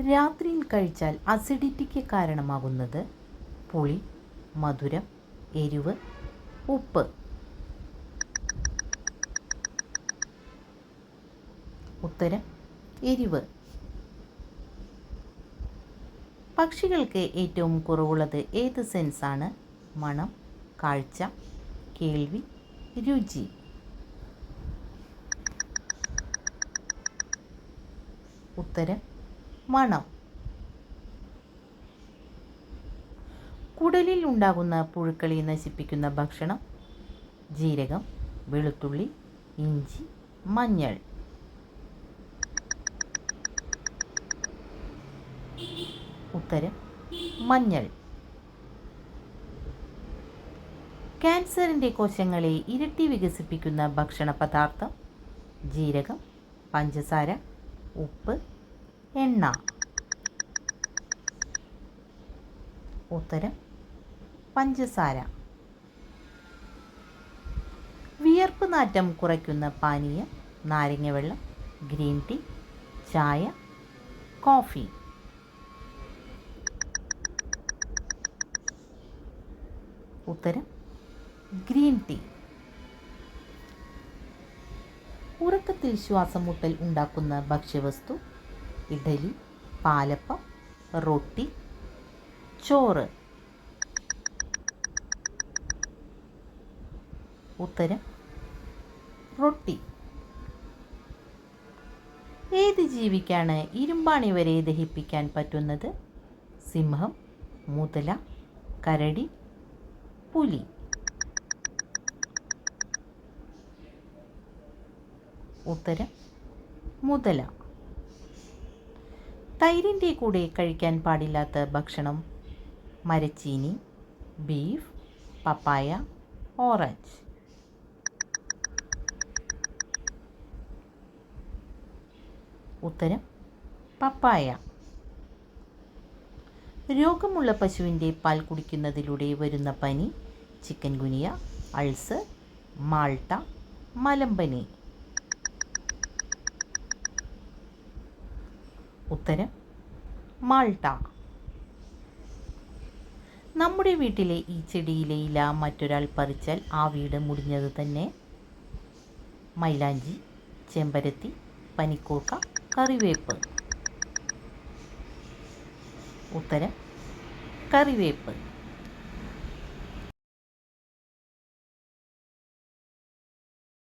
രാത്രിയിൽ കഴിച്ചാൽ അസിഡിറ്റിക്ക് കാരണമാകുന്നത് പുളി മധുരം എരിവ് ഉപ്പ്. ഉത്തരം എരിവ്. പക്ഷികൾക്ക് ഏറ്റവും കുറവുള്ളത് ഏത് സെൻസാണ് മണം കാഴ്ച കേൾവി രുചി. ഉത്തരം മണം. കുടലിൽ ഉണ്ടാകുന്ന പുഴുക്കളെ നശിപ്പിക്കുന്ന ഭക്ഷണം ജീരകം വെളുത്തുള്ളി ഇഞ്ചി മഞ്ഞൾ. ഉത്തരം മഞ്ഞൾ. ക്യാൻസറിന്റെ കോശങ്ങളെ ഇരട്ടി വികസിപ്പിക്കുന്ന ഭക്ഷണ പദാർത്ഥം ജീരകം പഞ്ചസാര ഉപ്പ് എണ്ണ. ഉത്തരം പഞ്ചസാര. വിയർപ്പ് നാറ്റം കുറയ്ക്കുന്ന പാനീയം നാരങ്ങ വെള്ളം ഗ്രീൻ ടീ ചായ കോഫി. ഉത്തരം ഗ്രീൻ ടീ. ഉറക്കത്തിൽ ശ്വാസം മുട്ടൽ ഉണ്ടാക്കുന്ന ഭക്ഷ്യവസ്തു ഇഡലി പാലപ്പം റൊട്ടി ചോറ്. ഉത്തരം റൊട്ടി. ഏത് ജീവിക്കാണ് ഇരുമ്പാണി വരെ ദഹിപ്പിക്കാൻ പറ്റുന്നത്? സിംഹം മുതല കരടി പുലി. ഉത്തരം മുതല. തൈരിന്റെ കൂടെ കഴിക്കാൻ പാടില്ലാത്ത ഭക്ഷണം മരച്ചീനി ബീഫ് പപ്പായ ഓറഞ്ച്. ഉത്തരം പപ്പായ. രോഗമുള്ള പശുവിന്റെ പാൽ കുടിക്കുന്നതിലൂടെ വരുന്ന പനി ചിക്കൻ ഗുനിയ അൾസർ മാൾട്ട മലമ്പനി. ഉത്തരം മാൾട്ട. നമ്മുടെ വീട്ടിലെ ഈ ചെടിയിലെ ഇല മറ്റൊരാൾ പറിച്ചാൽ ആ വീട് മുടിഞ്ഞത് തന്നെ മൈലാഞ്ചി ചെമ്പരത്തി പനിക്കൂർക്ക കറിവേപ്പ്. ഉത്തരം കറിവേപ്പ്.